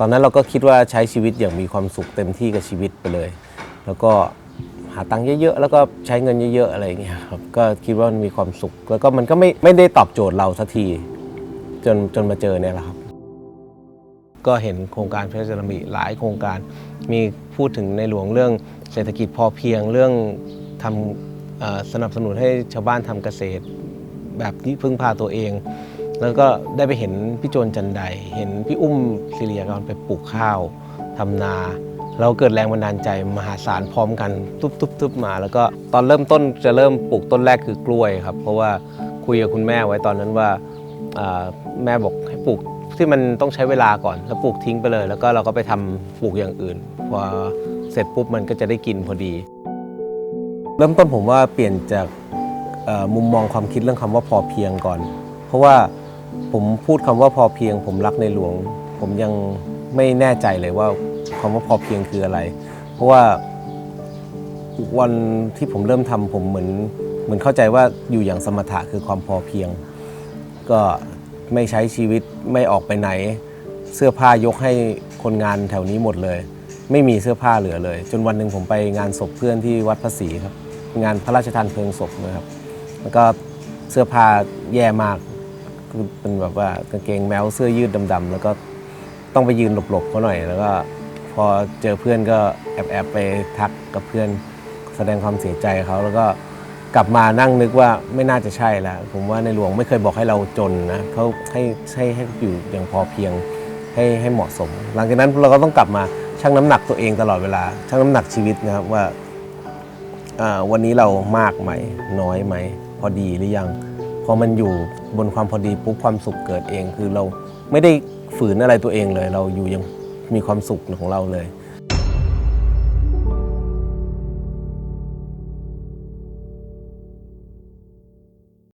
ตอนนั้นเราก็คิดว่าใช้ชีวิตอย่างมีความสุขเต็มที่กับชีวิตไปเลย แล้วก็หาตังค์เยอะๆ แล้วก็ใช้เงินเยอะๆ อะไรอย่างเงี้ยครับ ก็คิดว่ามันมีความสุข แล้วก็มันก็ไม่ไม่ได้ตอบโจทย์เราสักที จนจนมาเจอเนี่ยแหละครับ ก็เห็นโครงการพระราชดำริหลายโครงการ มีพูดถึงในหลวงเรื่องเศรษฐกิจพอเพียงเรื่องทำเอ่อสนับสนุนให้ชาวบ้านทำเกษตร แบบที่พึ่งพาตัวเอง แล้วก็ได้ไปเห็นพี่โจนจันไดเห็นพี่อุ้มศิริยากรไปปลูกข้าวทำนา เราเกิดแรงบันดาลใจมหาศาลพร้อมกันตุ๊บตุ๊บตุ๊บมา แล้วก็ตอนเริ่มต้นจะเริ่มปลูกต้นแรกคือกล้วยครับ เพราะว่าคุยกับคุณแม่ไว้ตอนนั้นว่าแม่บอกให้ปลูกที่มันต้องใช้เวลาก่อนแล้วปลูกทิ้งไปเลย แล้วก็เราก็ไปทำปลูกอย่างอื่นพอเสร็จปุ๊บมันก็จะได้กินพอดี เริ่มต้นผมว่าเปลี่ยนจากมุมมองความคิดเรื่องคำว่าพอเพียงก่อน เพราะว่า ผมพูดคำว่าพอเพียง ผมรักในหลวง ผมยังไม่แน่ใจเลยว่าคำว่าพอเพียงคืออะไร เพราะว่าวันที่ผมเริ่มทำผมเหมือนเหมือนเข้าใจว่าอยู่อย่างสมถะคือความพอเพียง ก็ไม่ใช้ชีวิตไม่ออกไปไหน เสื้อผ้ายกให้คนงานแถวนี้หมดเลย ไม่มีเสื้อผ้าเหลือเลย จนวันหนึ่งผมไปงานศพเพื่อนที่วัดพระศรีครับ งานพระราชทานเพลิงศพนะครับแล้วก็เสื้อผ้าแย่มาก คือเป็นแบบว่ากางเกงแมวเสื้อยืดดำๆแล้วก็ต้องไปยืนหลบๆเขาหน่อย แล้วก็พอเจอเพื่อนก็แอบๆไปทักกับเพื่อนแสดงความเสียใจเขาแล้วก็กลับมานั่งนึกว่าไม่น่าจะใช่แล้วผมว่าในหลวงไม่เคยบอกให้เราจนนะเขาให้ให้ให้อยู่อย่างพอเพียงให้ให้เหมาะสม หลังจากนั้นเราก็ต้องกลับมาชั่งน้ำหนักตัวเองตลอดเวลาชั่งน้ำหนักชีวิตนะครับว่าวันนี้เรามากไหม น้อยไหม พอดีหรือยัง พอมันอยู่บนความพอดีปุ๊บความสุขเกิดเอง คือเราไม่ได้ฝืนอะไรตัวเองเลย เราอยู่ยังมีความสุขของเราเลย